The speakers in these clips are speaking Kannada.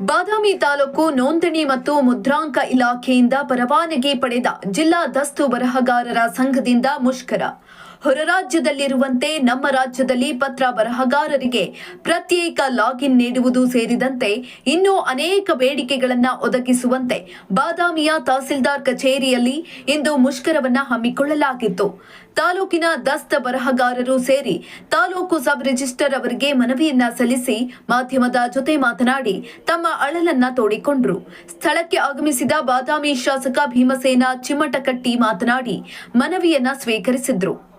ಬಾದಾಮಿ ತಾಲೂಕು ನೋಂದಣಿ ಮತ್ತು ಮುದ್ರಾಂಕ ಇಲಾಖೆಯಿಂದ ಪರವಾನಗಿ ಪಡೆದ ಜಿಲ್ಲಾ ದಸ್ತು ಬರಹಗಾರರ ಸಂಘದಿಂದ ಮುಷ್ಕರ. ಹೊರ ರಾಜ್ಯದಲ್ಲಿರುವಂತೆ ನಮ್ಮ ರಾಜ್ಯದಲ್ಲಿ ಪತ್ರ ಬರಹಗಾರರಿಗೆ ಪ್ರತ್ಯೇಕ ಲಾಗಿನ್ ನೀಡುವುದು ಸೇರಿದಂತೆ ಇನ್ನೂ ಅನೇಕ ಬೇಡಿಕೆಗಳನ್ನು ಒದಗಿಸುವಂತೆ ಬಾದಾಮಿಯ ತಹಸೀಲ್ದಾರ್ ಕಚೇರಿಯಲ್ಲಿ ಇಂದು ಮುಷ್ಕರವನ್ನು ಹಮ್ಮಿಕೊಳ್ಳಲಾಗಿತ್ತು. ತಾಲೂಕಿನ ದಸ್ತ ಬರಹಗಾರರು ಸೇರಿ ತಾಲೂಕು ಸಬ್ ರಿಜಿಸ್ಟರ್ ಅವರಿಗೆ ಮನವಿಯನ್ನ ಸಲ್ಲಿಸಿ ಮಾಧ್ಯಮದ ಜೊತೆ ಮಾತನಾಡಿ ತಮ್ಮ ಅಳಲನ್ನ ತೋಡಿಕೊಂಡ್ರು. ಸ್ಥಳಕ್ಕೆ ಆಗಮಿಸಿದ ಬಾದಾಮಿ ಶಾಸಕ ಭೀಮಸೇನ ಚಿಮ್ಮಟಕಟ್ಟಿ ಮಾತನಾಡಿ ಮನವಿಯನ್ನ ಸ್ವೀಕರಿಸಿದ್ರು.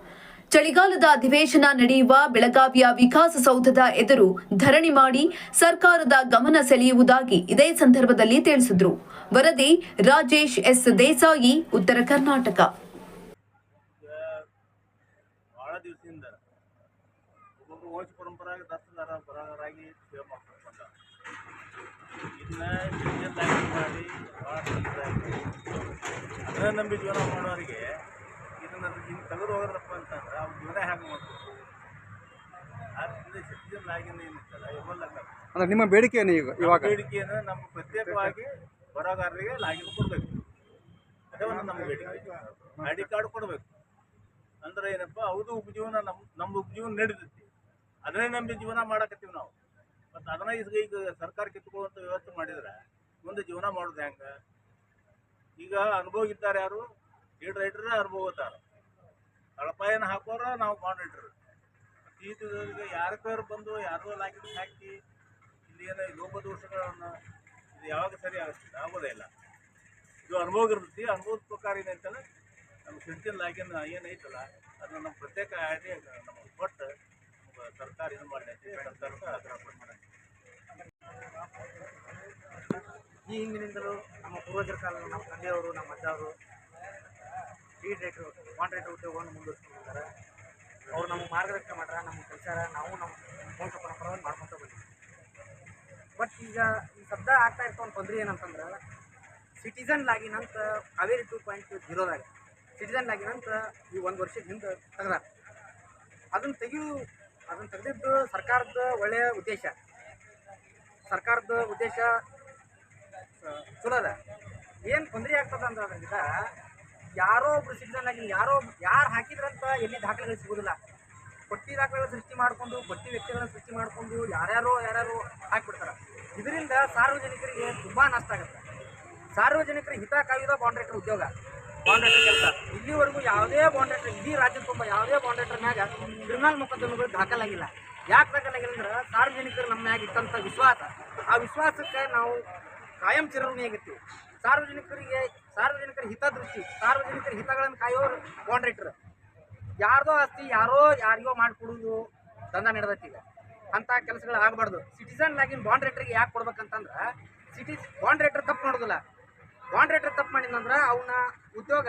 ಚಳಿಗಾಲದ ಅಧಿವೇಶನ ನಡೆಯುವ ಬೆಳಗಾವಿಯ ವಿಕಾಸಸೌಧದ ಎದುರು ಧರಣಿ ಮಾಡಿ ಸರ್ಕಾರದ ಗಮನ ಸೆಳೆಯುವುದಾಗಿ ಇದೇ ಸಂದರ್ಭದಲ್ಲಿ ತಿಳಿಸಿದ್ರು. ವರದಿ ರಾಜೇಶ್ ಎಸ್ ದೇಸಾಯಿ, ಉತ್ತರ ಕರ್ನಾಟಕ. ಅದನ್ನ ನಂಬಿ ಜೀವನ ಮಾಡೋರಿಗೆ ಇದನ್ನ ತೆಗೆದು ಹೋಗೋದಪ್ಪ ಅಂತಂದ್ರೆ ಅವ್ರ ಜೀವನ ಹೇಗೆ ಮಾಡ್ಬೇಕು ಆದ್ದರಿಂದ ಸಿಟಿಜನ್ ಏನಿತ್ತಲ್ಲ ಇವೆಲ್ಲ ಅಂದ್ರೆ ನಿಮ್ಮ ಬೇಡಿಕೆ ಏನು ಈಗ ಇವಾಗ? ಬೇಡಿಕೆಯನ್ನು ನಮ್ಮ ಪ್ರತ್ಯೇಕವಾಗಿ ಬರಹಗಾರರಿಗೆ ಲಾಗಿನ್ ಕೊಡಬೇಕು. ಅದೇ ಒಂದು ನಮ್ಮ ಬೇಡಿಕೆ. ಐ ಡಿ ಕಾರ್ಡ್ ಕೊಡಬೇಕು. ಅಂದ್ರೆ ಏನಪ್ಪ ಅವ್ರದ್ದು ಉಪಜೀವನ ನಮ್ಮ ನಮ್ಮ ಉಪಜೀವನ ನಡೀತೈತಿ ಅದನ್ನೇ ನಂಬಿ ಜೀವನ ಮಾಡಕತ್ತೀವಿ ನಾವು. ಮತ್ತು ಅದನ್ನ ಈಗ ಈಗ ಸರ್ಕಾರ ಕಿತ್ಕೊಳ್ಳುವಂಥ ವ್ಯವಸ್ಥೆ ಮಾಡಿದ್ರೆ ಮುಂದೆ ಜೀವನ ಮಾಡೋದು ಹೆಂಗೆ? ಈಗ ಅನುಭವ ಇದ್ದಾರೆ ಯಾರು? ಲೀಡ್ ರೈಟರ್ ಅನುಭವ ಇದ್ದಾರೆ ತಳಪಾಯನ ಹಾಕೋರ ನಾವು ಮಾಡಿಟ್ರು ಈಗ ಯಾರ ಕೈರು ಬಂದು ಯಾರೋ ಲಾಕಿಟ್ ಹಾಕಿ ಇಲ್ಲಿ ಏನೋ ಲೋಪದೋಷಗಳನ್ನು ಇದು ಯಾವಾಗ ಸರಿ ಆಗೋದೇ ಇಲ್ಲ. ಇದು ಅನುಭವ ಇರ್ತೈತಿ. ಅನುಭವದ ಪ್ರಕಾರ ಏನೈತಲ್ಲ, ನಮ್ಮ ಸಿಂಚಿನ ಲಾಕಿನ ಏನೈತಲ್ಲ ಅದನ್ನ ನಮ್ಮ ಪ್ರತ್ಯೇಕ ಆಡಿ ನಮಗೆ ಕೊಟ್ಟು ಸರ್ಕಾರ ಇದು ಮಾಡೈತಿ ಸರ್ಕಾರಕ್ಕೆ ಈ ಹಿಂದಿನಿಂದಲೂ ನಮ್ಮ ಪೂರ್ವಜರ ಕಾಲ ನಮ್ಮ ತಂದೆಯವರು, ನಮ್ಮ ಅಜ್ಜವರು ಲೀಡ್ ರೇಟ್ರು ವಾನ್ ರೇಟ್ ಉದ್ಯೋಗವನ್ನು ಮುಂದುವರಿಸ್ಕೊಂಡಿದ್ದಾರೆ ಅವ್ರು ನಮ್ಗೆ ಮಾರ್ಗದರ್ಶನ ಮಾಡ್ರೆ, ನಮ್ಮ ಕೆಲಸ ನಾವು ನಮ್ಮ ವಂಶ ಪರಂಪರವನ್ನು ಮಾಡ್ಕೊತ ಬಂದಿದ್ದೀವಿ. ಬಟ್ ಈಗ ಈ ಶಬ್ದ ಆಗ್ತಾ ಇರ್ತೋ ಒಂದು ತೊಂದರೆ ಏನಂತಂದ್ರೆ ಸಿಟಿಸನ್ ಲಾಗಿನ್ ಅಂತ ಕಾವೇರಿ ಟೂ ಪಾಯಿಂಟ್ ಜೀರೋದಾಗ ಸಿಟಿಸನ್ ಲಾಗಿನ್ ಅಂತ ಈ ಒಂದು ವರ್ಷದ ಹಿಂದೆ ತೆಗ್ದಾರ. ಅದನ್ನು ತೆಗಿಯು, ಅದನ್ನು ತೆಗೆದಿದ್ದು ಸರ್ಕಾರದ ಒಳ್ಳೆಯ ಉದ್ದೇಶ. ಸರ್ಕಾರದ ಉದ್ದೇಶ ಚಲೋ ಅದ. ಏನು ತೊಂದರೆ ಆಗ್ತದ ಅಂದ್ರೆ ಅದ್ರಿಂದ ಯಾರೋ ಒಬ್ರು ಸಿಟಿಸನ್ ಆಗಿ ಯಾರೋ ಯಾರು ಹಾಕಿದ್ರಂತ ಎಲ್ಲಿ ದಾಖಲೆಗಳು ಸಿಗೋದಿಲ್ಲ. ಪಟ್ಟಿ ದಾಖಲೆಗಳ ಸೃಷ್ಟಿ ಮಾಡಿಕೊಂಡು ಪಟ್ಟಿ ವ್ಯಕ್ತಿಗಳನ್ನ ಸೃಷ್ಟಿ ಮಾಡಿಕೊಂಡು ಯಾರ್ಯಾರೋ ಯಾರ್ಯಾರೋ ಹಾಕಿಬಿಡ್ತಾರೆ. ಇದರಿಂದ ಸಾರ್ವಜನಿಕರಿಗೆ ತುಂಬ ನಷ್ಟ ಆಗುತ್ತೆ. ಸಾರ್ವಜನಿಕರ ಹಿತ ಕಾಯುವುದ ಬಾಂಡ್ರೇಟರ್ ಉದ್ಯೋಗ ಬಾಂಡ್ರೇಟರ್ ಕೆಲಸ. ಇಲ್ಲಿವರೆಗೂ ಯಾವುದೇ ಬಾಂಡ್ರೇಟರ್ ಇಡೀ ರಾಜ್ಯದ ತುಂಬ ಯಾವುದೇ ಬಾಂಡ್ರೇಟರ್ ಮ್ಯಾಗ ಕ್ರಿಮಿನಲ್ ಮೊಕದ್ದಮೆಗಳು ದಾಖಲಾಗಿಲ್ಲ. ಯಾಕೆ ದಾಖಲಾಗಿಲ್ಲ ಅಂದ್ರೆ ಸಾರ್ವಜನಿಕರು ನಮ್ಮ ಮ್ಯಾಗ ವಿಶ್ವಾಸ. ಆ ವಿಶ್ವಾಸಕ್ಕೆ ನಾವು ಕಾಯಂ ಆಗಿರ್ತೀವಿ ಸಾರ್ವಜನಿಕರಿಗೆ ಸಾರ್ವಜನಿಕರ ಹಿತದೃಷ್ಟಿ, ಸಾರ್ವಜನಿಕರ ಹಿತಗಳನ್ನು ಕಾಯೋರು ಬಾಂಡ್ರೇಟರ್ ಯಾರ್ದೋ ಆಸ್ತಿ ಯಾರೋ ಯಾರಿಗೋ ಮಾಡಿಕೊಡೋದು ದಂಧ ನಡೆದೈತಿ ಈಗ. ಅಂಥ ಕೆಲಸಗಳು ಆಗಬಾರ್ದು. ಸಿಟಿಸನ್ ಲಾಗಿನ್ ಬಾಂಡ್ ರೇಟ್ರಿಗೆ ಯಾಕೆ ಕೊಡ್ಬೇಕಂತಂದ್ರೆ ಸಿಟಿ ಬಾಂಡ್ ರೇಟರ್ ತಪ್ಪು ಮಾಡೋದಿಲ್ಲ. ಬಾಂಡ್ ರೇಟರ್ ತಪ್ಪು ಮಾಡಿದಂದ್ರೆ ಅವನ ಉದ್ಯೋಗ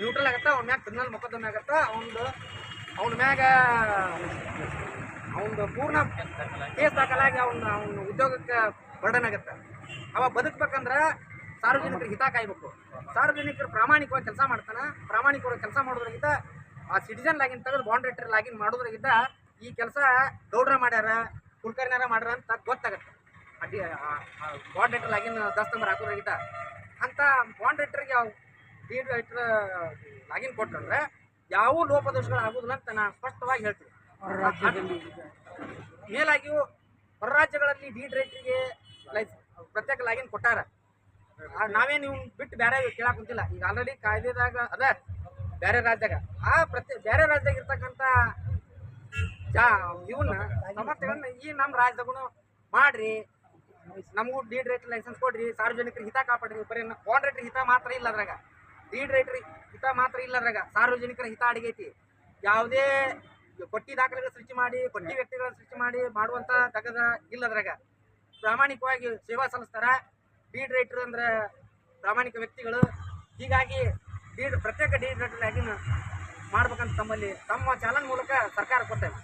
ನ್ಯೂಟ್ರಲ್ ಆಗತ್ತ, ಅವ್ನ ಮ್ಯಾಗ ತಿನ್ನಲ್ ಮೊಕದ್ದಮೆ ಆಗತ್ತ, ಅವನದು, ಅವನ ಮ್ಯಾಗ ಅವನದು ಪೂರ್ಣ ಕೇಸ್ ದಾಖಲಾಗಿ ಅವನ ಅವನ ಉದ್ಯೋಗಕ್ಕೆ ಬರ್ಡನ್ ಆಗತ್ತೆ. ಅವ ಬದುಕ್ಬೇಕಂದ್ರೆ ಸಾರ್ವಜನಿಕರ ಹಿತ ಕಾಯ್ಬೇಕು. ಸಾರ್ವಜನಿಕರು ಪ್ರಾಮಾಣಿಕವಾಗಿ ಕೆಲಸ ಮಾಡ್ತಾನೆ ಪ್ರಾಮಾಣಿಕವಾಗಿ ಕೆಲಸ ಮಾಡೋದ್ರಿಂದ ಆ ಸಿಟಿಸನ್ ಲಾಗಿನ್ ತೆಗೆದು ಬಾಂಡ್ ರೇಟರ್ ಲಾಗಿನ್ ಮಾಡೋದ್ರಿಂದ ಈ ಕೆಲಸ ಗೌಡ್ರ ಮಾಡ್ಯಾರ ಕುಲಕರ್ಣಿಯಾರ ಮಾಡ್ಯಾರ ಅಂತ ಗೊತ್ತಾಗತ್ತೆ. ಅಡ್ಡಿ ಬಾಂಡ್ ರೇಟರ್ ಲಾಗಿನ್ ದಸ್ ನಂಬರ್ ಹಾಕೋದ್ರಿಂದ ಅಂತ ಬಾಂಡ್ ರೇಟರ್ಗೆ ಡೀಡ್ ರೇಟರ್ ಲಾಗಿನ್ ಕೊಟ್ಟಂದ್ರೆ ಯಾವ ಲೋಪದೋಷಗಳು ಆಗೋದಿಲ್ಲ ಅಂತ ನಾನು ಸ್ಪಷ್ಟವಾಗಿ ಹೇಳ್ತೀನಿ. ಮೇಲಾಗಿಯೂ ಹೊರ ರಾಜ್ಯಗಳಲ್ಲಿ ಡೀಡ್ ರೇಟ್ರಿಗೆ ಲೈಸ್ ಪ್ರತ್ಯೇಕ ಲಾಗಿನ್ ಕೊಟ್ಟಾರ. ನಾವೇ ನೀವು ಬಿಟ್ಟು ಬೇರೆ ಕೇಳಕ್ ಕುಂತಿಲ್ಲ. ಈಗ ಆಲ್ರೆಡಿ ಕಾಯ್ದೆದಾಗ, ಅದ ಬೇರೆ ರಾಜ್ಯದಾಗ ಆ ಪ್ರತಿ ಬೇರೆ ರಾಜ್ಯದಾಗ ಇರ್ತಕ್ಕಂಥ ಜಾ ಇವನ್ನ ಸಮಸ್ಯೆಗಳನ್ನ ಈ ನಮ್ಮ ರಾಜ್ಯದಾಗೂ ಮಾಡ್ರಿ. ನಮಗೂ ಡೀಡ್ ರೇಟ್ ಲೈಸೆನ್ಸ್ ಕೊಡ್ರಿ. ಸಾರ್ವಜನಿಕರ ಹಿತ ಕಾಪಾಡ್ರಿ. ಬರೀ ಓನ್ ರೇಟ್ರಿ ಹಿತ ಮಾತ್ರ ಇಲ್ಲ ಅದ್ರಾಗ. ಡೀಡ್ ರೈಟ್ರಿ ಹಿತ ಮಾತ್ರ ಇಲ್ಲ ಅದ್ರಾಗ. ಸಾರ್ವಜನಿಕರ ಹಿತ ಅಡಿಗೈತಿ. ಯಾವುದೇ ಕೊಟ್ಟಿ ದಾಖಲೆಗಳ ಸೃಷ್ಟಿ ಮಾಡಿ, ಕೊಟ್ಟಿ ವ್ಯಕ್ತಿಗಳ ಸೃಷ್ಟಿ ಮಾಡಿ ಮಾಡುವಂಥ ತಗದ ಇಲ್ಲ ಅದ್ರಾಗ. ಪ್ರಾಮಾಣಿಕವಾಗಿ ಸೇವಾ ಸಲ್ಲಿಸ್ತಾರ. ಡೀಡ್ ರೈಟರ್ ಅಂದ್ರೆ ಪ್ರಾಮಾಣಿಕ ವ್ಯಕ್ತಿಗಳು. ಹೀಗಾಗಿ ಡೀಡ್ ಪ್ರತ್ಯೇಕ ಡೀಡ್ ರೈಟರ್ ಮಾಡ್ಬೇಕಂತ ತಮ್ಮಲ್ಲಿ ತಮ್ಮ ಚಾನಲ್ ಮೂಲಕ ಸರ್ಕಾರ ಕೊಟ್ಟೇವೆ